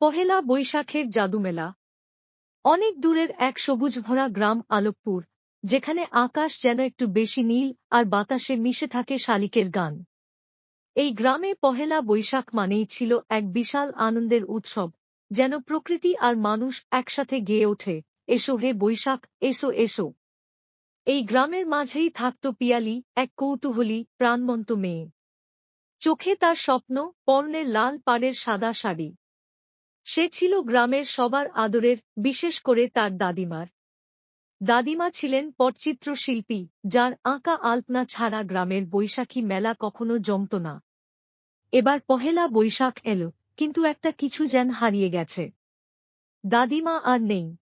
পহেলা বৈশাখের জাদুমেলা। অনেক দূরের এক সবুজ ভরা গ্রাম আলোকপুর, যেখানে আকাশ যেন একটু বেশি নীল আর বাতাসে মিশে থাকে শালিকের গান। এই গ্রামে পহেলা বৈশাখ মানেই ছিল এক বিশাল আনন্দের উৎসব, যেন প্রকৃতি আর মানুষ একসাথে গেয়ে ওঠে, এসো হে বৈশাখ, এসো এসো। এই গ্রামের মাঝেই থাকত পিয়ালি, এক কৌতূহলী, প্রাণবন্ত মেয়ে। চোখে তার স্বপ্ন পর্ণের লাল পাড়ের সাদা শাড়ি। সে ছিল গ্রামের সবার আদরের, বিশেষ করে তার দাদিমার। দাদিমা ছিলেন পটচিত্র শিল্পী যার আঁকা আলপনা ছাড়া গ্রামের বৈশাখী মেলা কখনো জমত না। এবার পহেলা বৈশাখ এলো, কিন্তু একটা কিছু যেন হারিয়ে গেছে। দাদিমা আর নেই।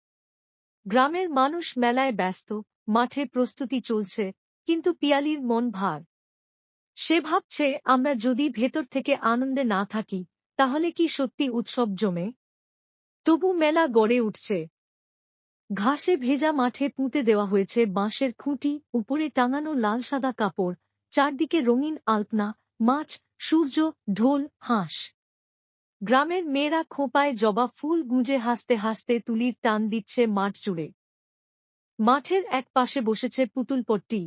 গ্রামের মানুষ মেলায় ব্যস্ত, মাঠে প্রস্তুতি চলছে, কিন্তু পিয়ালির মন ভার। সে ভাবছে, আমরা যদি ভেতর থেকে আনন্দে না থাকি তাহলে কি সত্যি উৎসব জমে? তবু মেলা গড়ে উঠছে। ঘাসে ভেজা মাঠে পুঁতে দেওয়া হয়েছে বাঁশের খুঁটি, উপরে টাঙানো লাল সাদা কাপড়, চারদিকে রঙিন আলপনা, মাছ, সূর্য, ঢোল, হাঁস। গ্রামের মেয়েরা খোঁপায় জবা ফুল গুঁজে হাসতে হাসতে তুলির টান দিচ্ছে মাঠ জুড়ে। মাঠের এক পাশে বসেছে পুতুলপট্টি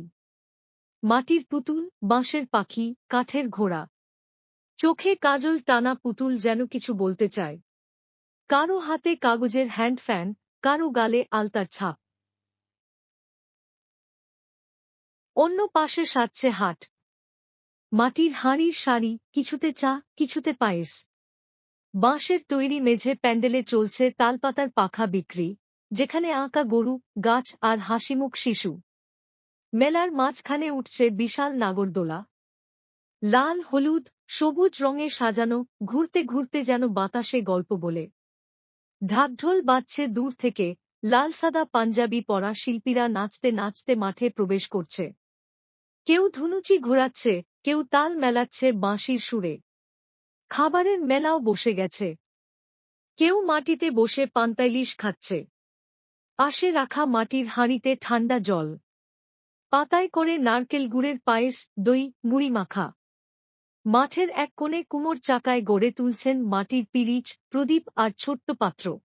মাটির পুতুল, বাঁশের পাখি, কাঠের ঘোড়া। চোখে কাজল টানা পুতুল যেন কিছু বলতে চায়। কারও হাতে কাগজের হ্যান্ড ফ্যান, কারও গালে আলতার ছাপ। অন্য পাশে সাজছে হাট। মাটির হাঁড়ির শাড়ি, কিছুতে চা, কিছুতে পায়েস। বাঁশের তৈরি মেঝে প্যান্ডেলে চলছে তালপাতার পাখা বিক্রি, যেখানে আঁকা গরু, গাছ আর হাসিমুখ শিশু। মেলার মাঝখানে উঠছে বিশাল নাগরদোলা। লাল, হলুদ, সবুজ রঙে সাজানো, ঘুরতে ঘুরতে যেন বাতাসে গল্প বলে। ঢাকঢোল বাজছে দূর থেকে, লাল সাদা পাঞ্জাবি পরা শিল্পীরা নাচতে নাচতে মাঠে প্রবেশ করছে। কেউ ধুনুচি ঘোরাচ্ছে, কেউ তাল মেলাচ্ছে বাঁশির সুরে। খাবারের মেলাও বসে গেছে। কেউ মাটিতে বসে পান্তাইলিশ খাচ্ছে। পাশে রাখা মাটির হাঁড়িতে ঠান্ডা জল। পাতায় করে নারকেল গুড়ের পায়েস, দই, মুড়ি মাখা। মাঠের এক কোণে কুমোর চাকায় গড়ে তুলছেন মাটির পিরিচ, প্রদীপ আর ছোট্ট পাত্র।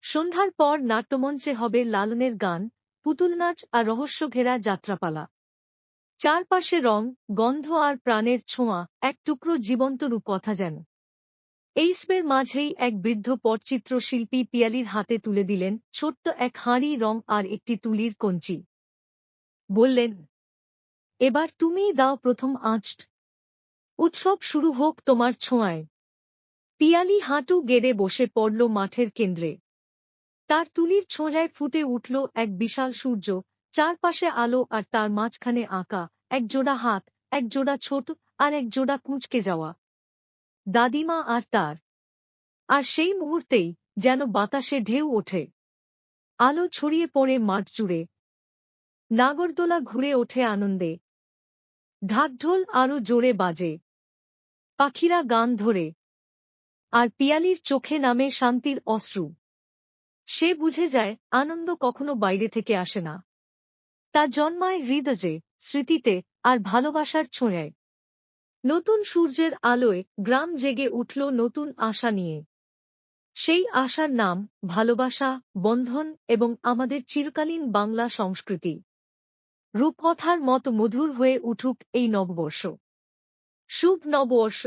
সন্ধ্যার পর নাট্যমঞ্চে হবে লালনের গান, পুতুল নাচ আর রহস্য ঘেরা যাত্রাপালা। চারপাশে রং, গন্ধ আর প্রাণের ছোঁয়া, এক টুকরো জীবন্ত রূপকথা যেন। এইসবের মাঝেই এক বৃদ্ধ পটচিত্র শিল্পী পিয়ালির হাতে তুলে দিলেন ছোট্ট এক হাঁড়ি রং আর একটি তুলির কঞ্চি। বললেন, এবার তুমিই দাও প্রথম আঁচ উৎসব শুরু হোক তোমার ছোঁয়ায়। পিয়ালি হাঁটু গেড়ে বসে পড়ল মাঠের কেন্দ্রে। তার তুলির ছোঁয়ায় ফুটে উঠল এক বিশাল সূর্য, চারপাশে আলো আর তার মাঝখানে আঁকা, এক জোড়া হাত, এক জোড়া ছোট আর এক জোড়া কুঁচকে যাওয়া। দাদিমা আর তার। আর সেই মুহূর্তেই যেন বাতাসে ঢেউ ওঠে। আলো ছড়িয়ে পড়ে মাঠ জুড়ে। নাগরদোলা ঘুরে ওঠে আনন্দে। ঢাকঢোল আরও জোরে বাজে। পাখিরা গান ধরে, আর পিয়ালির চোখে নামে শান্তির অশ্রু। সে বুঝে যায়, আনন্দ কখনো বাইরে থেকে আসে না। তা জন্মায় হৃদয়ে স্মৃতিতে, আর ভালোবাসার ছোঁয়ায়। নতুন সূর্যের আলোয় গ্রাম জেগে উঠল নতুন আশা নিয়ে। সেই আশার নাম, ভালোবাসা, বন্ধন এবং আমাদের চিরকালীন বাংলা সংস্কৃতি। রূপকথার মতো মধুর হয়ে উঠুক এই নববর্ষ। শুভ নববর্ষ